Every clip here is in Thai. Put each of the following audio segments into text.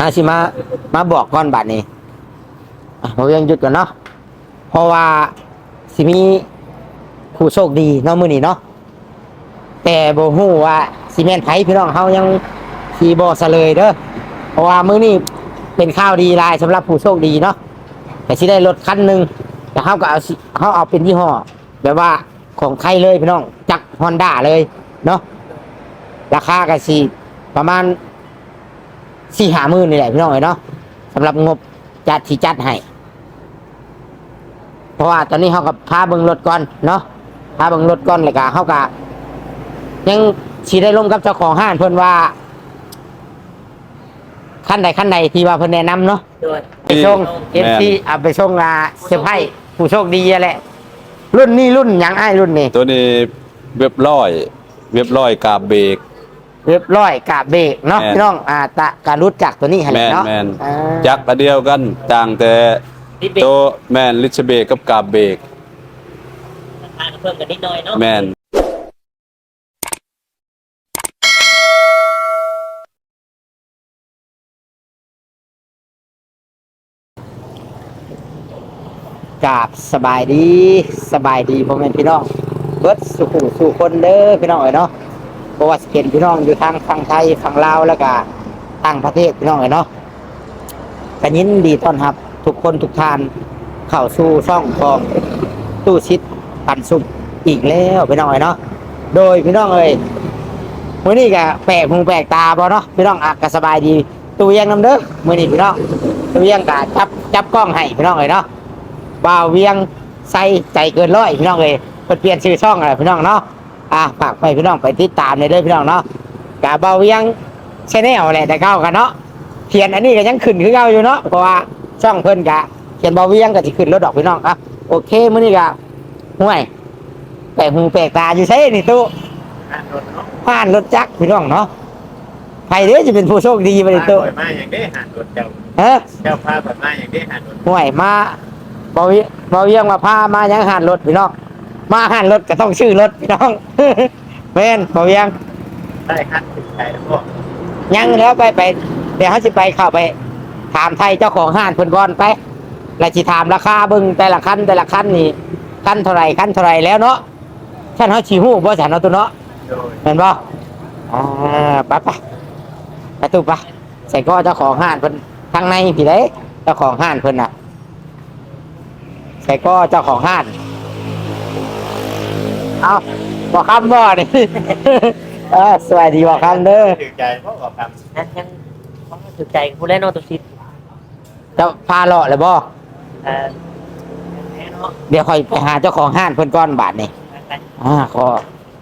อาสิมามาบอกก่อนบัดนี้อะผมยังหยุดก่อนเนาะเพราะว่าสิมีผู้โชคดีเนาะมื้อนี้เนาะแต่บ่ฮู้ว่าสิแม่นไผพี่น้องเฮายังสิบ่เสลยเด้อเพราะว่ามื้อนี้เป็นข่าวดีหลายสำหรับผู้โชคดีเนาะแต่สิได้รถคันหนึงแต่เฮาก็เอาเฮาเอาเป็นยี่ห้อแบบว่าของไทยเลยพี่น้องจาก Honda เลยเนาะราคาก็สิประมาณ สี่หามื่นนี่แหละพี่น้องเอ้ยเนาะสำหรับงบจัดที่จัดให้เพราะว่าตอนนี้เขากับพาเบิงรถก่อนเนาะพาเบิงรถก่อนเลยกะเขากะยังชีได้ร่มกับเจ้าของห้างเพิ่นว่าขั้นใดขั้นใดที่ว่าเพิ่นแนะนำเนาะด้วยไปส่งเอฟซีเอาไปส่งอาเซอร์ไพรส์ผู้โชคดีอะแหละ รุ่นนี้รุ่นหยังไอ้ายรุ่นนี้ ตัวนี้เว็บร้อย เว็บร้อยกาบเบรก เรียบร้อยกาเบรกเนาะแม่น พี่น้องอ่าตะการรู้จักตัวนี้ให้แมนเนาะแมนอ่าจักรอันเดียวกันต่างแต่นิดเดียวตัวแมนลิชเบรกกับกาบเบรกราคาก็เพิ่มกันนิดหน่อยเนาะแมนกราบสบายดีสบายดีพ่อแม่พี่น้องเบิดสุขุสู่คนเด้อพี่น้องเอ๋ยเนาะ เพราะว่าสิเป็นพี่น้องอยู่ทางฝั่งไทยฝั่งลาวแล้วก็ต่างประเทศพี่น้องเอ๋ยเนาะกันยินดีต้อนรับ ทุกคนทุกท่านเข้าสู่ช่องของตู้ชิดปันสุขอีกแล้วพี่น้องเอ๋ยเนาะโดยพี่น้องเอ๋ยมื้อนี้ก็แปลกหูแปลกตาบ่เนาะพี่น้องอะก็สบายดีตู้เวียงนํเด้อมื้อนี้พี่น้องตู้เวียงก็จับจับกล้องให้พี่น้องเอ๋ยเนาะบ่าวเวียงใส่ใจเกินร้อยพี่น้องเลยเปลี่ยนชื่อช่องอะไรพี่น้องเนาะ อะฝากไปพี่น้องไปติดตามเลยเด้อพี่น้องเนาะกะบ่าวเวียงชแนลแหละแต่เก้ากันเนาะเขียนอันนี้ก็ยังขึ้นคือเก่าอยู่เนาะเพราะว่าช่องเพิ่นกะเขียนบ่าวเวียงก็สิขึ้นรถดอกพี่น้องอะโอเคมื้อนี้กะห่วยแปลกหูแปลกตาอยู่ใช่นี่ตู้อ่านรถเนาะผ่านรถจักรพี่น้องเนาะใครเด้อจะเป็นผู้โชคดีบ่นี่ตู้ปล่อยมาอย่างได้หันรถเจ้าฮะเจ้าพาปล่อยมาอย่างได้หันรถห่วยมาบ่าวเวียงบ่าวเวียงมาพามายังหานรถพี่น้อง มาหันรถก็ต้องชื่อรถพี่น้อง แม่นบ่เวียงได้คันถึงใจแล้วพวกยังแล้วไปไป เดี๋ยวเขาสิไปเข้าไป ถามไทยเจ้าของห้านเพิ่นก่อนไปแล้วสิถามราคาเบิ่งแต่ละคันแต่ละคันนี่คันเท่าไหร่คันเท่าไหร่แล้วเนาะฉันเฮาสิฮู้บ่ฉันเอาตัวเนาะโดยแม่นบ่อ่าไปไปไปตุ๊บไปใส่ก็เจ้าของห้านเพิ่นทางในพี่เด้เจ้าของห้านเพิ่นน่ะใส่ก็เจ้าของห้าน เอาบอกคำบ่นี่เออสวัสดีบอกคำเด้อถึงใจเพราะว่าคนะยังต้องถือใจผู้เล่นโนตัวชิดเจ้าพาเลาะเลยบ่เอ่อแน่เนาะเดี๋ยวคอยไปหาเจ้าของห้านเพิ่นก้อนบาทนี่ไปอ่าขอ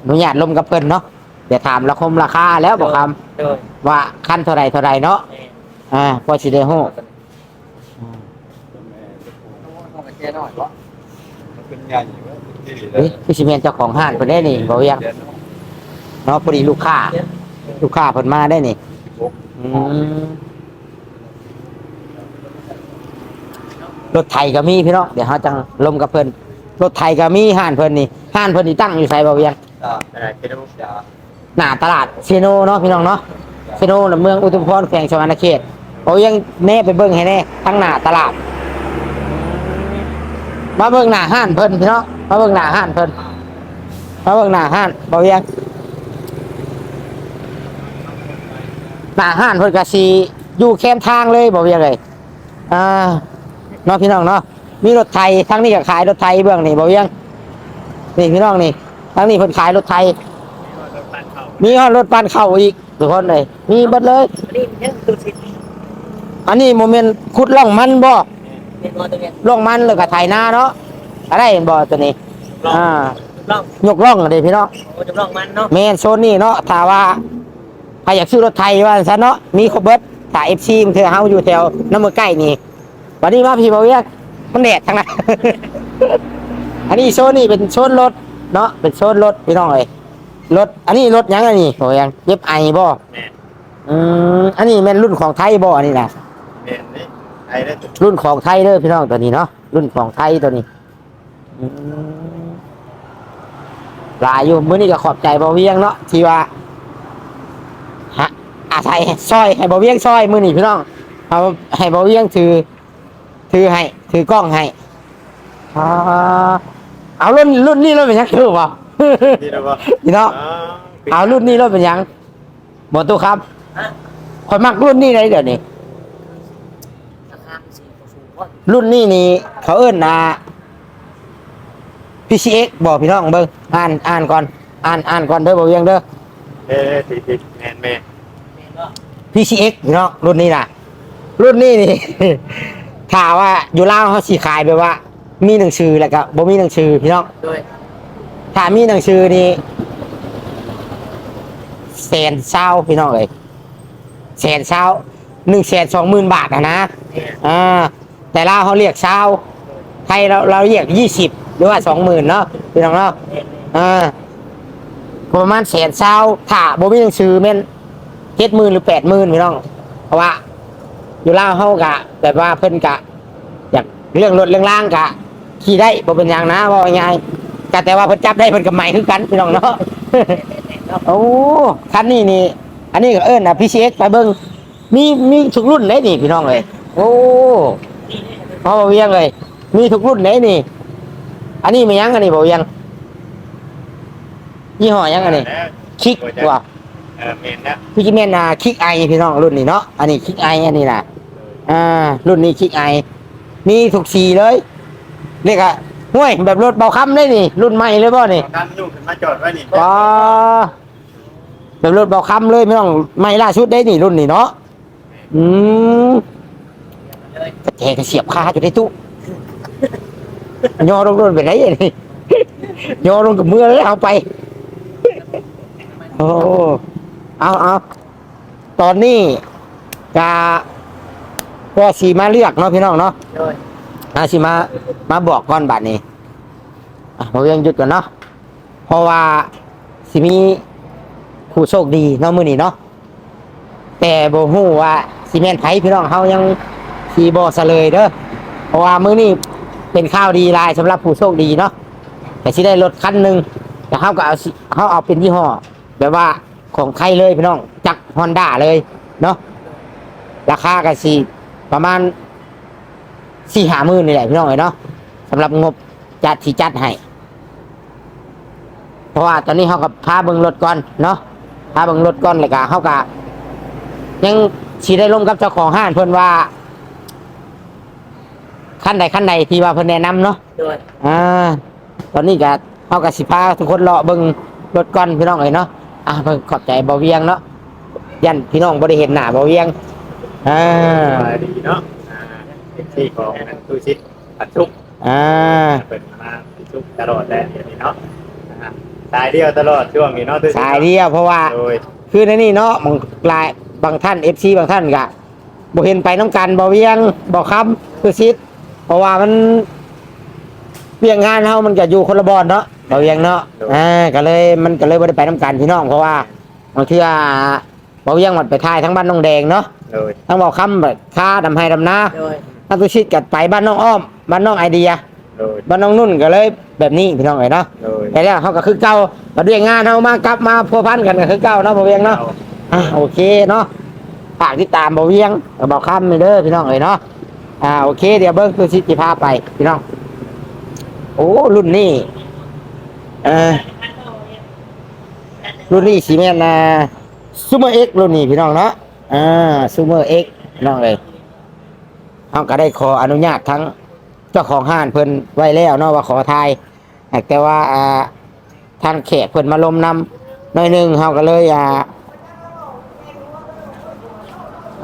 อนุญาตลมกับเพิ่นเนาะเดี๋ยวถามราคมราคาแล้วบอกคโดยำว่าขั้นเท่าไรเท่าไรเนาะแม่อ่าพอสิได้ฮู้เป็นใหญ่ เว้ยที่ดีเลเฮ้ยยคือสิแม่นเจ้าของห้านเพิ่นได้นี่บ่เวียงเนาะพอดีลูกค้า ลูกค้าเพิ่นมาได้นี่อืมรถไทยก็มีพี่น้องเดี๋ยวเฮาจังลมกับเพิ่นรถไทยก็มีห้านเพิ่นนี่ห้านเพิ่นนี่ตั้งอยู่ไสบ่เวียงหน้าตลาดเซโนเนาะพี่น้องเนาะเซโนน่ะเมืองอุทุมพรแขวงชวนาเขตโอ้ยังแน่ไปเบิ่งให้แน่ทั้งหน้าตลาดมาเบิ่งหน้าห้านเพิ่นพี่น้อง มาเบิ่งหน้าห้านเพิ่นมาเบิ่งหน้าห้านบ่เวียงหน้าห้านเพิ่นก็สิอยู่แคมทางเลยบ่เวียงเลยอ่าเนาะพี่น้องเนาะมีรถไทยทั้งนี้ก็ขายรถไทยเบื้องนี่บ่เวียงนี่พี่น้องนี่ทั้งนี้เพิ่นขายรถไทยรถปั่นเข้ามีรถปั่นเข้าอีกทุกคนเลยมีเบิดเลยอันนี้มันยังตัวชิดอันนี้โมเมนต์ขุดล่องมันบ่เป็นตัวตัวเนี้ยล่องมันแล้วก็ไถนาเนาะ อะไรเห็นบ่ตัวนี้อ่าล่องยกล่องเลยพี่น้องโอ้จะล่องมันเนาะ เมนโซนนี่เนาะถ้าว่าใครอยากซื้อรถไทยว่าซะเนาะมีครบเบิดถ้า FC มันเธอเฮาอยู่แถวน้ำมือใกล้นี่วันนี้มาพี่บ่เวียกมันแดดทั้งนั้น อันนี้โซนนี่เป็นโซนรถเนาะเป็นโซนรถพี่น้องเอ้ยรถอันนี้รถหยังอันนี้โอ้ยังเย็บไอบ่แม่อืมอันนี้แม่นรุ่นของไทยบ่อันนี้นะแม่นี่ไอ้ได้ตุรุ่นของไทยเด้อพี่น้องตัวนี้เนาะรุ่นของไทยตัวนี้อืม หลายอยู่มื้อนี้ก็ขอบใจบ่เวียงเนาะที่ว่าฮะอาศัยซอยให้บ่เวียงซอยมื้อนี้พี่น้องเอาให้เบาเวียงถือ ถือให้ ถือกล้องให้อ่าเอารุ่นรุ่นนี้รุ่นเป็นยังคือบ่ที่เราบอกพี่น้องเอารุ่นนี้รุ่นเป็นยังบ่ตู้ครับฮะคอยมักรุ่นนี้เลยเดี๋ยวนี้ราคามันสี่สูงกว่ารุ่นนี้นี่เขาเอิ้นอ่า PCX บอกพี่น้องเบิ่งอ่านอ่านก่อนอ่านอ่านก่อนเด้อบ่เวียงเด้อ เอ้ยติดติดแมนแมนแม่นบ่ PCX พี่น้องรุ่นนี้น่ะรุ่นนี้นี่ ถ้าว่าอยู่ลาวเขาสิขายแบบว่า มีหนังสือแล้วก็บ่มีหนังสือพี่น้องโดยถ้ามีหนังสือนี่แสนเศร้าพี่น้องเลยแสนเศร้าหนึ่งแสนสองหมื่นบาทนะนะแม่นอ่าแต่ลาวเขาเรียกเศร้าไทยเราเราเรียกยี่สิบ หรือว่าสองหมื่นเนาะพี่น้องเนาะแม่นอ่าประมาณแสนเศร้าถ้าบ่มีหนังสือแม่นเจ็ดหมื่นหรือแปดหมื่นพี่น้อง เพราะว่า อยู่ลาวเขากะแบบว่าเพิ่นกะ อยากเรื่องรถเรื่องล่างกะขี่ได้บ่เป็นอย่างนะว่าง่ายๆกะแต่ว่าเพิ่นจับได้เพิ่นกับใหม่คือกันพี่น้องเนาะ โอ้คันนี้นี่ อันนี้ก็เอิ้นอะ PCX ไปเบิ่งมีมีทุกรุ่นเลยนี่พี่น้องเลย โอ้พอบ่เวียงเลย มีทุกรุ่นเลยนี่ อันนี้มันยังอันนี้บ่เวียงยี่ห้อยังอันนี้คิกว่ะเออแมนนะพี่จิเมนนะคิกไอพี่น้องรุ่นนี้เนาะอันนี้คิกไออันนี้นะอ่า รุ่นนี้คิกไอมีทุกสีเลยนี่ก็ห่วยแบบรถเบาค้ำได้นี่ รุ่นใหม่เลยบ่นี่ตามยุ่งขึ้นมาจอดไว้นี่ว้าแบบรถเบาค้ำเลยพี่น้องใหม่ล่าสุดได้นี่รุ่นนี้เนาะอืมเลยกระเจกระเสียบคาอยู่ในตู้ ย่อลงรถไปไหนอันนี่ย่อลงกับมือเลยเอาไป โอ้เอาเอาตอนนี้กาพอสีมาเลือกเนาะพี่น้องเนาะอาสิมามาบอกก่อนบัดนี้อะผมยังหยุดก่อนเนาะเพราะว่าสิมีผู้โชคดีเนาะมื้อนี้เนาะแต่โบ่ฮู้ว่าสิแมนไผพี่น้องเฮายังสิบ่เลยเด้อเพราะว่ามื้อนี้ เป็นข่าวดีลายสำหรับผู้โชคดีเนาะแต่สิได้รถคันหนึ่งแต่เฮาก็เอาเฮาเอาเป็นยี่ห้อแบบว่าของไทยเลยพี่น้องจาก Honda เลยเนาะราคาก็สิประมาณสี่หามื่นนี่แหละพี่น้องเอ้ยเนาะสำหรับงบจัดที่จัดให้เพราะว่าตอนนี้เขากับพาเบิ่งรถก่อนเนาะพาเบิ่งรถก่อนเลยกะเขากะยังสีได้ร่วมกับเจ้าของห้างเพิ่นว่า ขั้นใดขั้นใดที่ว่าเพิ่นแนะนำเนาะ โดยอ่า ตอนนี้กะเขากะสิพาทุกคนเลาะเบิ่งรถก่อนพี่น้องเอ้ยเนาะ อ่าเพิ่นขอบใจเบาเวียงเนาะ ยันพี่น้องบ่ได้เห็นหน้าเบาเวียง อ่า สบายดีเนาะอ่าเป็นที่ของนันตู้ชิดปัดชุกอ่า เปิดมาปัดชุกตลอดแล้วเดี๋ยวนี้เนาะอ่าสายเดียวตลอดช่วงนี้เนาะตู้ชิดสายเดียวเพราะว่า โดยคือในนี่เนาะบางรายบางท่านเอฟซีบางท่านกะบ่เห็นไปน้ำกันบ่เวียงบ่คำคือซิด เพราะว่ามันเวียงงานเฮามันก็อยู่คนละบอนเนาะบ่เวียงเนาะอ่าก็เลยมันก็เลยบ่ได้ไปน้ำกันพี่น้องเพราะว่าบางเทื่อบ่เวียงมันไปทายทั้งบ้านน้องแดงเนาะโดยทั้งบ่คำแบบค่าดำไห้ดำนาโดยทั้งตุชิดก็ไปบ้านน้องอ้อมบ้านน้องไอเดียโดยบ้านน้องนุ่นก็เลยแบบนี้พี่น้องเอ้ยเนาะโดยแต่แล้วเขาก็คือเก่าบัดเวียงงานเฮามากลับมาพัวพันกันก็คือเก่าเนาะบ่เวียงเนาะอะโอเคเนาะฝากติดตามเบาเวียงกับเบาค่ำไปเด้อพี่น้องเอ้ยเนาะ อ่าโอเค เดี๋ยวเบิ้งตัวชิจิพาไปพี่น้องโอ้รุ่นนี้เออรุ่นนี้สีแม่นนะซูเมอร์เอ็กรุ่นนี้พี่น้องเนาะอ่าซูเมอร์เอ็กพี่น้องเลยเขาก็ได้ขออนุญาตทั้งเจ้าของห้านเพิ่นไว้แล้วเนาะว่าขอทายแต่ว่าอ่าทางแขกเพิ่นมาลมนำหน่อยหนึงเขาก็เลยอ่า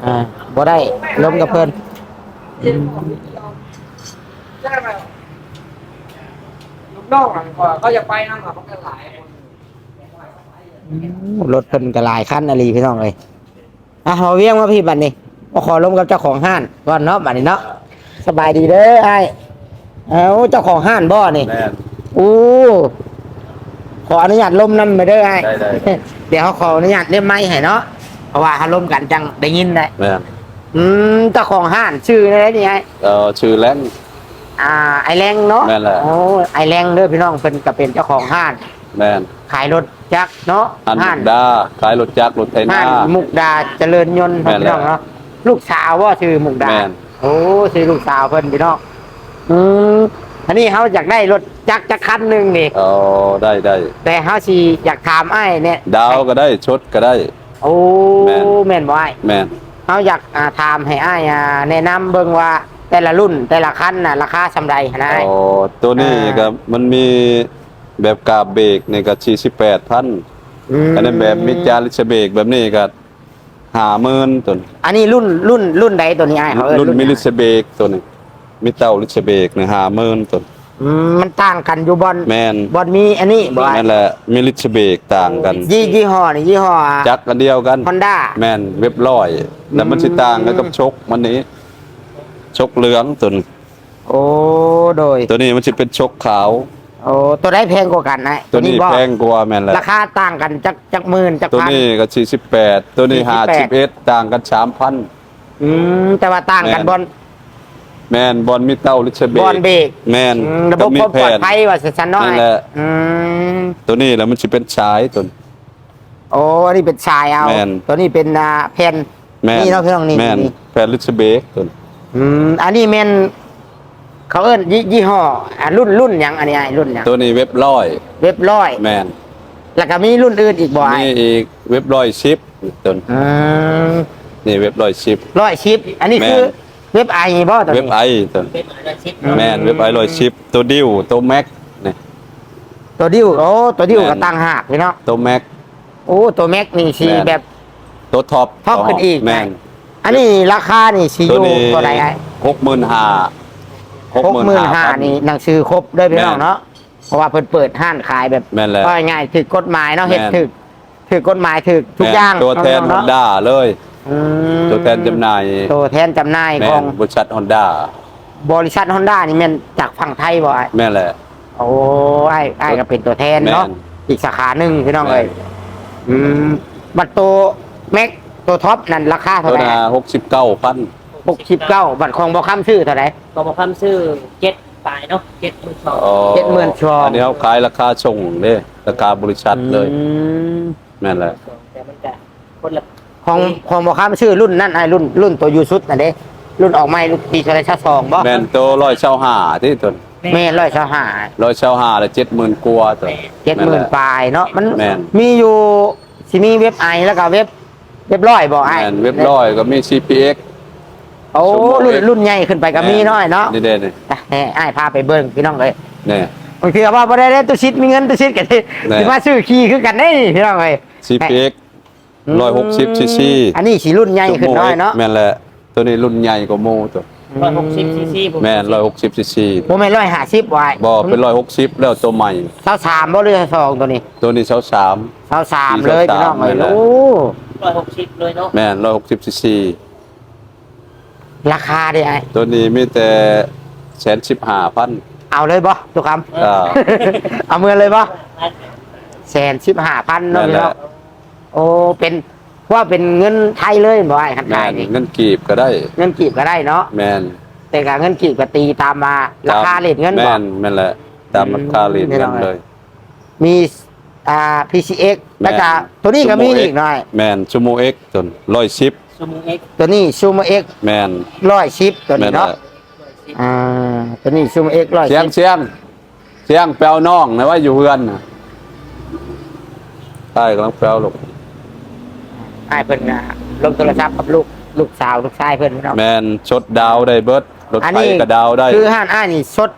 อ่าบ่ได้ล้มกับเพิ่น ลูกน้องอะก็ก็จะไปนั่งกับเขากันหลายคนรถเพิ่นก็หลายคันอะไรพี่น้องเอ้ยอะเอาเวียงมาพี่บัดนี้มาขอล้มกับเจ้าของห้านก่อนเนาะบัดนี้เนาะสบายดีเด้อไอ้เอาเจ้าของห้านบ่นี่แม่นอู้ขออนุญาตล้มนำไปเด้อไอ้ได้ได้เดี๋ยวเขาขออนุญาตเรียกไม้ให้เนาะเพราะว่าถ้าล้มกันจังได้ยินได้แม่น อืมเจ้าของห้านชื่ออะไรนี่ไอ้เอ่อชื่อแลน อ่า ไอแรงเนาะแม่นแหละ โอ้ไอแรงเด้อพี่น้องเพิ่นก็เป็นเจ้าของห้าน แม่นขายรถจักรเนาะอันมุห้านกดาขายรถจักรรถไถห้านานมุกดาเจริญยนต์แม่นพี่น้องแล้วเนาะลูกสาวว่าชื่อมุกดาแม่น โอ้ชื่อลูกสาวเพิ่นพี่น้องอืมอันนี้เขาอยากได้รถจักรจักรคันหนึ่งนี่อ๋อได้ได้แต่เขาสิอยากถามไอ้ายเนี่ยดาวก็ได้ชดก็ได้ โอ้แม่น แม่นบ่ไอ้าย แม่น เขาอยากอ่าถามให้อ้ายอ่าแนะนำเบิ่งว่าแต่ละรุ่นแต่ละคันน่ะราคาสำไรนะอ้าย อ๋อตัวนี้อ่า ก็มันมีแบบกาบเบรกนี่ก็48,000มอันนั้นแบบมิจาริชเบรกแบบนี้ก็50,000ตัวนี้อันนี้รุ่นรุ่นรุ่นใดตัวนี้อ้ายเขาเอิ้นรุ่นมิลิชหยังเบรกตัวนี้มิเตาลิชเบรกนี่50,000ตัว อืมมันต่างกันอยู่บอลแม่นบอลมีอันนี้บ่อ้ายนั่นแหละมิลิชเบรกต่างกันยี่ยี่ห้อนี่ยี่ห้อจักรอันเดียวกันฮอนด้าแม่นเว็บร้อยแต่มันสิต่างกันกับชกมันนี้ ชกเหลืองตัวนี้โอ้โดย ตัวนี้มันสิเป็นชกขาวโอ้ตัวได้แพงกว่ากันนะตัวนี้บ่แพงกว่าแม่นแหละราคาต่างกันจักจักหมื่นจักตัวพันนี้ก็48ตัวนี้48 51ต่างกัน3,000อืมแต่ว่าต่างกันแม่นบอล แม่นบอลมิเตาลิชเบรบอลกเบรกแม่นอืมระบบก็มีความแผปลอดนภัยว่าสันน้อยนั่นแหละอืมตัวนี้แล้วมันสิเป็นชายตัวนี้ โอ้อันนี้เป็นชายเอา แม่น ตัวนี้เป็นอ่าแผ่นแม่นนี่เนาะพี่น้องนี่แม่นนี่แผนลิชเบรกตัวนี้อืมอันนี้แม่นเขาเอิ้นยี่ยี่ห้ออ่ารุ่นรุ่นหยังอันนี้ไอ้รุ่นหยังตัวนี้เว็บร้อยเว็บร้อยแม่นแล้วก็มีรุ่นอื่นอีกบ่ไอ้นี่อีกเว็บร้อยชิปตัวนี้อืมนี่เว็บร้อยชิป ร้อยชิป อันนี้แม่นคือ เว็บไอบ่ตัวเว็บนี้ไอตัวนี้เป็นอะไรชิปแม่นเว็บไอร้อยชิปตัวดิวตัวแม็กนี่ตัวดิวโอ้ตัวดิวแม่นก็ตั้งหากพี่เนาะตัวแม็ก โอ้ตัวแม็กนี่สีแม่น แบบ ตัวท็อปท็อปขึ้นอีก แม่นอันนี้ราคานี่สีอตัวยู่นี้ตัวใดไอ้หกหมื่นห้าหกหมื่นห้านี่หนังสือครบด้วยพี่น้องเนาะเพราะว่าเพิ่นเปิดห้านขายแบบแม่นแหละก็ง่ายๆถึกกฎหมายเนาะเฮ็ดแม่น ถึกถึกกฎหมายถึกทุกอย่างตัวแทนฮเาะ อนด้าเลย อืมตัวแทนจำหน่ายตัวแทนจำหน่ายแม่ของนบริษัทฮอนด้าบริษัทฮอนด้านี่แม่นจากฝั่งไทยบ่ไอ้แม่นแหละ โอ้ไอ้ไอ้ก็เป็นตัวแทนเนาะแม่นอีกสาขาหนึ่งพี่น้องแม่นเอ้ยอืมบัตรตัวแม็กตัวท็อปนั่นราคาเท่าตัวไหร่นาหกสิบเก้าพันหกสิบเก้าบัตรของบอค้ำชื่อเท่าไหร่ ก็บอกคำซื้อเจ็ดปลายเนาะเจ็ดหมื่นสองเจ็ดหมื่นชอง อันนี้เขาขายราคาส่งเด้ราคาบริษัทเลย อืม แม่นแหละ แต่มันจะคนละ ของของบอค้ำชื่อรุ่นนั่นไอ้รุ่นรุ่นตัวยูซุดน่ะเด้รุ่นออกใหม่รุ่นปีเท่าไหรชาสองบ่แม่นตัวร้อยเช่าห้าที่ตัวแม่ร้อยชาหาร้อยเช่าห้าแล้วเจ็ดหมื่นกว่าตัวเจ็ดหมื่นปลายเนาะมันแม่นมีอยู่สิมีเว็บไอแล้วก็เว็บเว็บร้อยบ่ไอ้แม่นเว็บร้อยก็มี CPX โอ้สมมุติรุ่นรุ่นใหญ่ขึ้นไปก็มีน้อยเนาะนี่เด่นอะแน่ไอ้ายพาไปเบิ่งพี่น้องเลยนี่บางทีว่าบ่ได้เล่นตุชิดมีเงินตุชิดกันที่แน่สิมาซื้อขี่คือกันได้นี่พี่น้องเลย CPX ร้อยหกสิบซีซีอันนี้สีรุ่นใหญ่ขึ้นน้อยเนาะแม่นแหละตัวนี้รุ่นใหญ่กว่าโมตัวร้อยหกสิบซีซีแม่นร้อยหกสิบซีซีบ่แม่นร้อยห้าสิบไว้บ่เป็นร้อยหกสิบแล้วตัวใหม่เท่าสามบ่เรือสองตัวนี้ ตัวนี้เช้าสามเท่าสามสี่เลยเท่าพี่น้องสามเลยเลยแหละโอ้ร้อยหกสิบเลยเนาะแม่นร้อยหกสิบซีซีราคาดิไอ้ตัวนี้มีแต่แสนสิบห้าพันเอาเลยบ่ทุกคอ่าำเอาเมือเลยบ่แสนสิบห้าพันเนาะนั่นพี่แหน้อละง โอ้เป็นว่าเป็นเงินไทยเลยบ่ไอ้คันไทแม่ยนนี่เงินกีบก็ได้ เงินกีบก็ได้เนาะแม่นแต่การเงินกีบก็ตีตามมาราคาเลทเงินบ่แม่นแม่นแหละตามราคาเลทไม่เงิต้อนงเลย มีอ่า PCX แล้วก็ตัวนี้ก็มีอีกหน่อย แม่นชั่วโมงเอ็กจนร้อยสิบซูมูเอ็กซ์ตัวนี้ซูมเอ็กแม่นร้อยชิปตัวแม่นี้นแหเนาะละอ่าตัวนี้ซูมเอ็กร้อยเสียงชิปเสียงเสียงแปลวน้องนะว่าอยู่เฮือนน่ะใต้กำลังแปลวลูก ไอ้เพิ่นน่ะลงโทรศัพท์กับลูกลูกสาวลูกชายเพิ่นเนาะแม่นชดดาวได้เบิดรถอันไฟนี้ก็ดาวได้คือห้านอ้ายนี่สด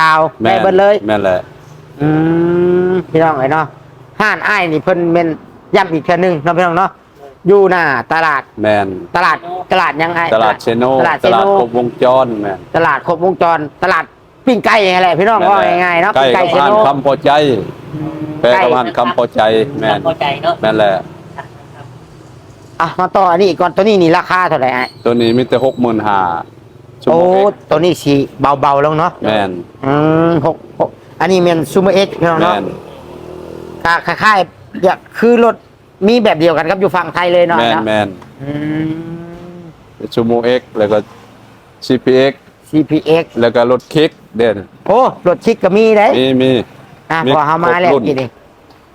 ดาวแม่ได้นเบิดเลยแม่นแหละอืมพี่น้องเอ้ยเนาะห้านอ้ายนี่เพิ่นเป็นย้ำอีกเทื่อนึงเนาะพี่น้องเนาะอยู่หน้าตลาดแม่นตลาดตลาดยังไงตลาดเชโนตลาดเชตโนลาดครบวงจรแม่นตลาดครบวงจรตลาดปิ้งไก่อะไรพี่น้องว่าง่ายๆเนาะใกล้ปิ้งไก่กับเชอ่านโน คำพอใจแปลกับอ่านคำพอใจแม่นพอใจเนาะแม่นแหละ อะมาต่ออันนี้อีกก่อนตัวนี้นี่ราคาเท่าไหร่ไอ้ตัวนี้มีแต่หกหมื่นห้าชั่วโอ้โมงเอ็กตัวนี้สีเบาๆลงเนาะแม่นอืมหกหกอันนี้เป็นซูเมอร์เอ็กพี่น้องแม่เนาะนก็คล้ายๆอยากคือรถมีแบบเดียวกันครับอยู่ฝั่งไทยเลยเนาะแม่นเนาะแม่นอืมชั่วโมงเอ็กแล้วก็ CPX CPX แล้วก็รถคิกเด่นโอ้รถชิกก็มีได้มีมีอะมีพอเฮามาครบแล้วรุ่นทีนี้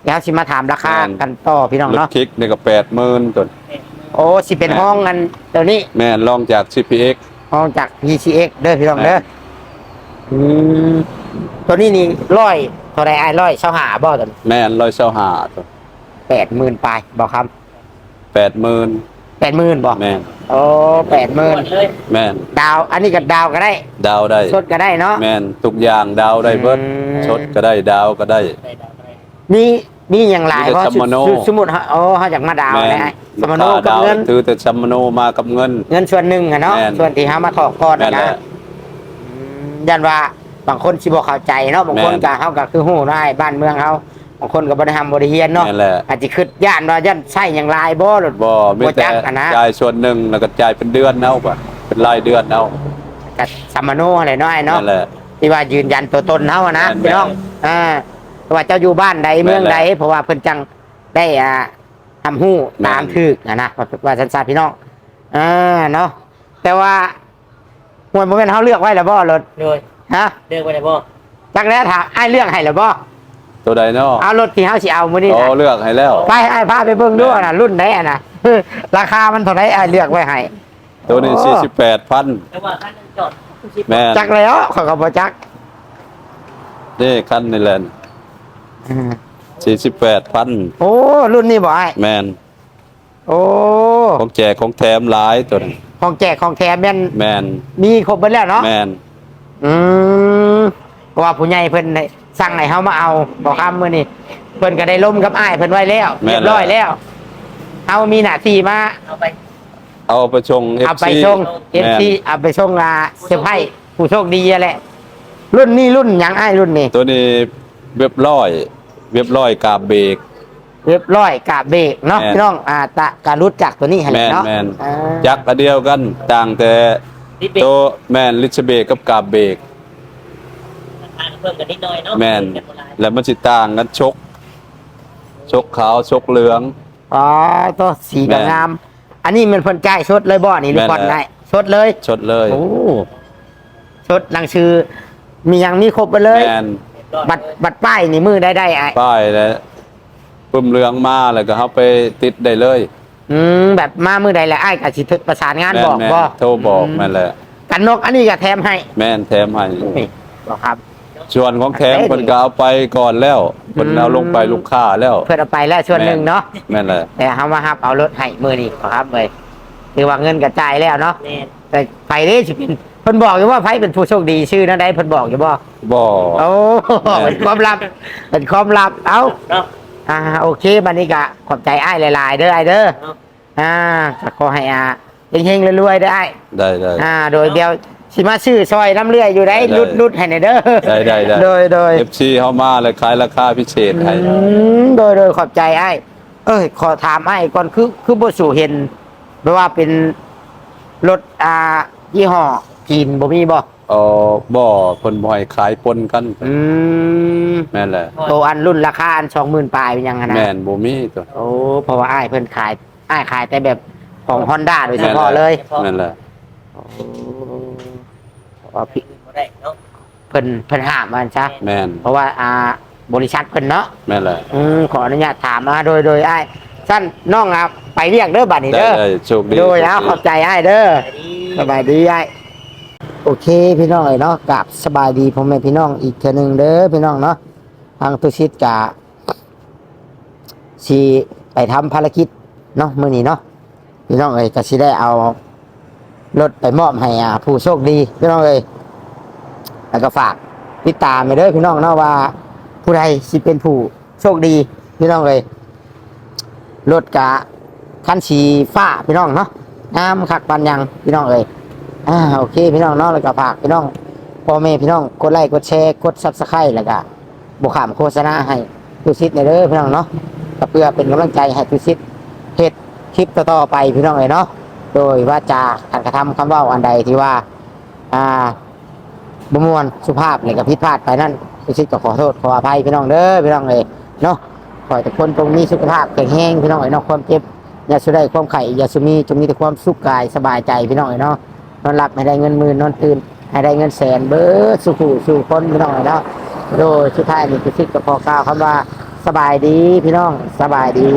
เดี๋ยวสิมาถามราคาแม่นกันต่อพี่น้องรถเนาะ คิกนี่ก็แปดหมื่นตัวแปดหมื่นโอ้สิเป็นห้องอันเดี๋ยวนี้แม่นลองจาก CPX ห้องจาก PCX เด้อพี่น้องเด้ออืมตัวนี้นี่ร้อยเท่าไรไอ้ร้อยเช้าหาบ่ตัวแม่นร้อยเช้าหาตัวแปดหมื่นปลายบอกครับแปดหมื่นแปดหมื่นบอกแม่นโอ้แปดหมื่นหมดเลยแม่นดาว อันนี้ก็ดาวก็ได้ดาวได้ชดก็ได้เนาะ แม่นทุกอย่างดาวได้เบิดอืม ชดก็ได้ดาวก็ได้ได้ได้ได้มี มีอย่างไรมีแต่เพราะซัมโมโนสสมมุติเขาโอ้เขาอยากมาดาวแม่เลยนไอ้สมมโนรากับคาดาวเงินถือแต่ซัมโนมากับเงิน เงินส่วนหนึ่งอะเนาะแม่นส่วนที่เขามาถอกก่อนแม่นแหนะละอืมยันว่าบางคนสิบอกเข้าใจเนาะบางคนแม่นก็เขาก็คือหู้ได้บ้านเมืองเขาบางคนก็บริหารบริเฮียนเนาะนั่นแหละอาจจะคิดย่านว่าย่านใช่อย่างไรบ่หรือบ่มีบ่แต่จักอะนะจ่ายส่วนหนึ่งแล้วก็จ่ายเป็นเดือนเอาป่ะเป็นรายเดือนเอากับสัมมโนอะไรเนาะไอ้เนาะนั่นแหละที่ว่ายืนยันตัวตนเขาอะนะแม่นพี่น้องอ่า ว่าเจ้าอยู่บ้านใดเมืองใดแม่นแหละเพราะว่าเพิ่นจังได้อ่าทำหู้แม่นตามถึกนะนะว่าว่าสันซาพี่น้องอ่าเนาะแต่ว่าหวยโมเมนต์เขาเลือกไว้แล้วบ่รถเลยฮะเดินไปไหนบ่จักแล้วถามไอ้ายเลือกให้แล้วบ่ตัวใดเนาะเอารถที่เขาสิเอามื้อนี้อ๋อนะเลือกให้แล้วไปไอ้ายพาไปเบิ่งด้วยนะรุ่นไหนอะนะราคามันเท่าไหร่ไอ้ายเลือกไว้ให้ตัวนี้โอ้สี่สิบแปดพันแต่ว่าคันหนึงจอดชิปแม่นจักแล้วเขอยก็บ่จักนี่คันนี่แหละอืม สี่สิบแปดพันโอ้ รุ่นนี้บ่ไอ้ายแมนโอ้ของแจกของแถมหลายตัวนี้ของแจกของแถมแม่นแมนมีครบหมดแล้วเนาะแมนอืมเพราะว่าผู้ใหญ่เพิ่นได้สั่งให้เฮามาเอาบอกคำมื้อนี้เพิ่นก็ได้ล้มกับอ้ายเพิ่นไว้แล้วเรียบร้อยแล้ว เฮามีหน้าที่มาเอาไปเอาไปชงเอา FC ไปส่ง แม่น FC เอาไปส่งลาเซอร์ไพรส์ผู้โชคดีแหละ รุ่นนี้รุ่นหยังอ้ายรุ่นนี้ ตัวนี้ เว็บร้อย เว็บร้อยกาบเบรกเรียบร้อยกาเบรกเนาะแม่น พี่น้องอ่าตะการุดจักตัวนี้ให้แมนเนาะแมนอ่าจักรอันเดียวกันต่างแต่นิดเบรกตัวแมนลิชเบรกกับกาบเบรกราคาเพิ่มกันนิดหน่อยเนาะแมนเก็บโบราณแล้วมันสิต่างกันชก ชกขาวชกเหลือง อ๋อตัวสีแม่นงามอันนี้มันเพิ่นจ่ายชดเลยบ่นี่หรือแม่นก่อนแล้ว ได้ชดเลยชดเลย โอ้ชดหนังชื่อมียังมีครบไปเลย แมนเรีย บร้อยบัตรบัตรป้ายนี่มือได้ได้ไอ้ป้ายแล้วปุ่มเหลืองมาแล้วก็เขาไปติดได้เลยอืมแบบมามือใดแหละไอ้กับสิทึกประสานงานแม่นบอกแม่นบ่โทรบอกแม่นแหละกันนกอันนี้ก็แถมให้ แม่นแถมให้นี่บอกครับส่วนของแถมคนก็เอาไปก่อนแล้วคนเอาลงไปลูกค้าแล้วเพื่อนเอาไปแล้วส่วนหนึ่งเนาะแม่นแหละแต่เขามาฮับเอารถให้มือนี่ครับเลยคือว่าเงินกระจายแล้วเนาะแม่นแต่ไปเด้สิเป็น เพิ่นบอกอยู่ว่าไผเป็นผู้โชคดีชื่อนั่นได้เพิ่นบอกอยู่บ่บ่โอ้แม่นเป็นความลับเป็นความลับเอ้าเนาะอ่าโอเคบัดนี้ก็ขอบใจอ้ายหลาย ๆ เด้ออ้ายเด้อเนาะอ่าก็ขอให้อ่าเฮงๆรวยๆเด้ออ้ายได้ได้อ่า โดยเดียวสิมาซื้อซอยน้ำเลื่อยอยู่ได้ได้รุดรุดให้ในอยเด้อได้ได้ได้โดยโดย FC เฮามาเลยขายราคาพิเศษให้อืมโดยโดยขอบใจไอ้ายเอ้ยขอถามไอ้ายก่อนคือคือบ่สู่เห็นแปลว่าเป็นรถอ่ายี่ห้อ จีนบ่มีบ่เออบ่เพิ่นบ่ให้ขายปนกันอืมแม่นแหละตัวอันรุ่นราคาอัน20,000ปลายเป็นยังไงนะแม่นบ่มีตัวโอ้เพราะว่าอ้ายเพิ่นขายอ้ายขายแต่แบบของ Honda โดยเฉพาะเลยแม่นแหละโอ้เพราะว่าพี่บ่ได้เนาะเพิ่นเพิ่นห้ามมันซะแม่นเพราะว่าอ่าบริษัทเพิ่นเนาะแม่นแหละอืมขออนุญาตถามมาโดยโดยไอ้ายสั้นน้องครับไปเรียกเด้อบัดนี้ได้เด้อได้โชคดีโดยเอาขอบใจไอ้ายเด้อแต่ดีสบายดีไอ้าย โอเคพี่น้องเอ้ยเนาะกับสบายดีพ่อแม่พี่น้องอีกเทื่อหนึงเด้อพี่น้องเนาะทางตุชิตกะสิไปทำภารกิจเนาะมื้อนี้เนาะพี่น้องเอ้ยก็สิได้เอารถไปมอบให้ผู้โชคดีพี่น้องเอ้ยแล้วก็ฝากติดตามไปเด้อพี่น้องเนาะว่า ผู้ใดสิเป็นผู้โชคดีพี่น้องเลยรถกะคันสีฟ้าพี่น้องเนาะงามคักปันยังพี่น้องเลย อ่าโอเคพี่น้องเนาะแล้วก็ฝากพี่น้องพ่อแม่พี่น้องกดไลค์กดแชร์กดซับสไครต์แล้วก็บุขามโฆษณาให้ทุกซิดในเด้อพี่น้องเนาะก็เพื่อเป็นกำลังใจให้ทุกซิดเฮ็ดคลิปต่อๆไปพี่น้องเลยเนาะโดยว่าจาการกระทำคำเว่าอันใดที่ว่า อ่าบมวนสุภาพเลยกับผิดพลาดไปนั่นพี่ชิดก็ขอโทษขออภัยพี่น้องเด้อพี่น้องเลยเนาะขอให้ทุกคนตรงนี้สุขภาพแข็งแรงพี่น้องเอ้ยเนาะความเจ็บอย่าสุดได้ความไข่อย่าสุมีจงมีแต่ความสุขกายสบายใจพี่น้องเอ้ยเนาะ นอนหลับให้ได้เงินหมื่นนอนตื่นให้ได้เงินแสนเบิดสุขุสู่คนพี่น้องเอ้ยเนาะโดยสุดท้ายนี่คือชิดก็พอกล่าวคำว่าสบายดีพี่น้องสบายดี